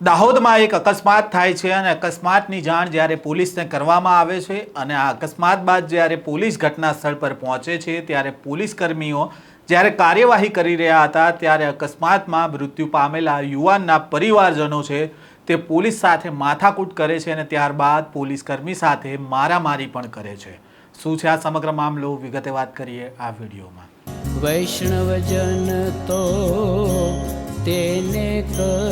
દાહોદમાં એક અકસ્માત થાય છે અને અકસ્માતની જાણ જ્યારે પોલીસને કરવામાં આવે છે અને આ અકસ્માત બાદ જ્યારે પોલીસ ઘટના સ્થળ પર પહોંચે છે ત્યારે પોલીસ કર્મીઓ જ્યારે કાર્યવાહી કરી રહ્યા હતા ત્યારે અકસ્માતમાં મૃત્યુ પામેલા યુવાનના પરિવારજનો છે તે પોલીસ સાથે માથાકૂટ કરે છે અને ત્યારબાદ પોલીસ કર્મી સાથે મારામારી પણ કરે છે. શું છે આ સમગ્ર મામલો? વિગતે વાત કરીએ આ વિડીયોમાં. વૈષ્ણવજન તો તેને કહીએ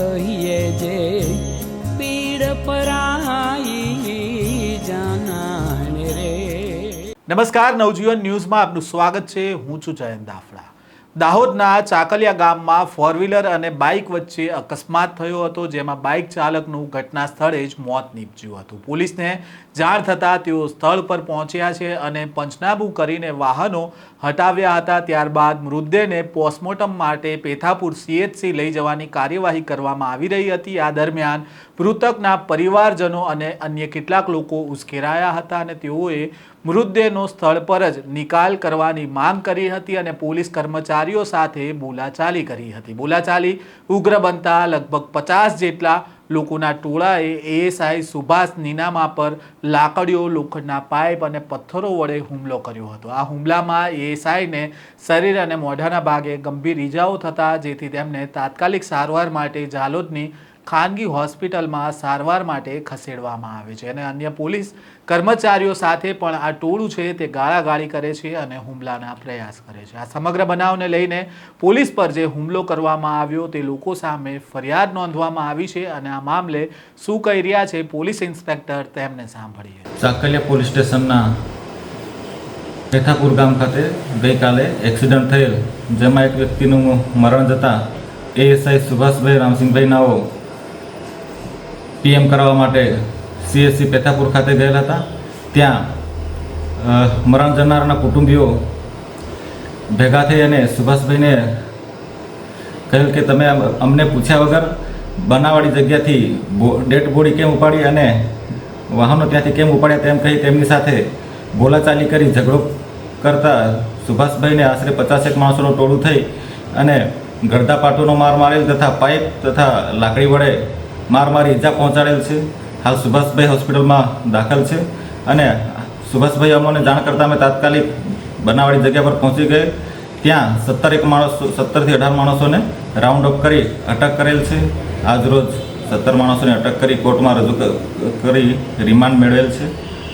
નમસ્કાર, નવજીવન ન્યૂઝમાં આપનું સ્વાગત છે. હું છું જયંત દાફડા. દાહોદના ચાકલિયા ગામમાં ફોર વ્હીલર અને બાઇક વચ્ચે અકસ્માત થયો હતો, જેમાં બાઇક ચાલકનું ઘટના સ્થળે જ મોત નીપજ્યું હતું. પોલીસને જાણ થતાં તેઓ સ્થળ પર પહોંચ્યા છે અને પંચનાબુ કરીને વાહનો હટાવ્યા હતા. ત્યારબાદ મૃતદેહને પોસ્ટમોર્ટમ માટે પેથાપુર સીએચસી લઈ જવાની કાર્યવાહી કરવામાં આવી રહી હતી. આ દરમિયાન મૃતકના પરિવારજનો અને અન્ય કેટલાક લોકો ઉશ્કેરાયા હતા અને તેઓએ મૃતદેહનો સ્થળ પર જ નિકાલ કરવાની માંગ કરી હતી અને પોલીસ કર્મચારીઓ સાથે બોલાચાલી કરી હતી. બોલાચાલી ઉગ્ર બનતા લગભગ પચાસ જેટલા લોકોના ટોળાએ એએસઆઈ સુભાષ નીનામા પર લાકડીઓ, લોખંડના પાઇપ અને પથ્થરો વડે હુમલો કર્યો હતો. આ હુમલામાં એએસઆઈને શરીર અને મોઢાના ભાગે ગંભીર ઈજાઓ થતાં, જેથી તેમને તાત્કાલિક સારવાર માટે જાલોદની ખાનગી હોસ્પિટલમાં સારવાર માટે ખસેડવામાં આવે છે અને અન્ય પોલીસ કર્મચારીઓ સાથે પણ આ ટોળું છે તે ગાળાગાળી કરે છે અને હુમલાના પ્રયાસ કરે છે. આ સમગ્ર બનાવને લઈને પોલીસ પર જે હુમલો કરવામાં આવ્યો તે લોકો સામે ફરિયાદ નોંધવામાં આવી છે અને આ મામલે શું કહી રહ્યા છે પોલીસ ઇન્સ્પેક્ટર તેમને સાંભળીએ. સાકલિયા પોલીસ સ્ટેશનના રેખાપુર ગામ ખાતે ગઈકાલે એક્સિડન્ટ થયેલ, જેમાં એક વ્યક્તિનું મરણ જતાં એએસઆઈ સુભાષભાઈ રામસિંહભાઈ નાઓ પીએમ કરાવવા માટે સીએસસી પેથાપુર ખાતે ગયેલા હતા. ત્યાં મરણ જનારના કુટુંબીઓ ભેગા થઈ અને સુભાષભાઈને કહ્યું કે તમે અમને પૂછ્યા વગર બનાવવાળી જગ્યાથી ડેડ બોડી કેમ ઉપાડી અને વાહનો ત્યાંથી કેમ ઉપાડ્યા તેમ કહી તેમની સાથે બોલાચાલી કરી ઝઘડો કરતા સુભાષભાઈને આશરે પચાસેક માણસોનું ટોળું થઈ અને ગરદા પાટોનો માર મારેલ તથા પાઇપ તથા લાકડી વડે માર મારી ઈજા પહોંચાડેલ છે. હાલ સુભાષભાઈ હોસ્પિટલમાં દાખલ છે અને સુભાષભાઈ અમોને જાણ કરતાં અમે તાત્કાલિક બનાવાળી જગ્યા પર પહોંચી ગયે. ત્યાં સત્તર એક માણસો, સત્તરથી અઢાર માણસોને રાઉન્ડ અપ કરી અટક કરેલ છે. આજરોજ સત્તર માણસોને અટક કરી કોર્ટમાં રજૂ કરી રિમાન્ડ મેળવેલ છે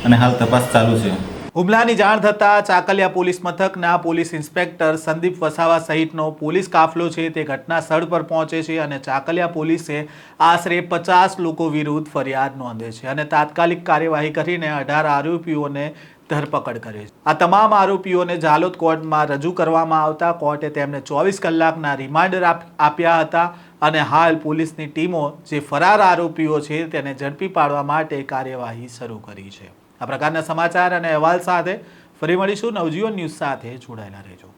અને હાલ તપાસ ચાલુ છે. હુમલાની જાણ થતાં ચાકલિયા પોલીસ મથકના પોલીસ ઇન્સ્પેક્ટર સંદીપ વસાવા સહિતનો પોલીસ કાફલો છે તે ઘટના સ્થળ પર પહોંચે છે અને ચાકલિયા પોલીસે આશરે પચાસ લોકો વિરુદ્ધ ફરિયાદ નોંધે છે અને તાત્કાલિક કાર્યવાહી કરીને અઢાર આરોપીઓને ધરપકડ કરે છે. આ તમામ આરોપીઓને જાલોદ કોર્ટમાં રજૂ કરવામાં આવતા કોર્ટે તેમને ચોવીસ કલાકના રિમાન્ડર આપ્યા હતા અને હાલ પોલીસની ટીમો જે ફરાર આરોપીઓ છે તેને ઝડપી પાડવા માટે કાર્યવાહી શરૂ કરી છે. આ પ્રકારના સમાચાર અને અહેવાલ સાથે ફરી મળીશું. નવજીવન ન્યૂઝ સાથે જોડાયેલા રહેજો.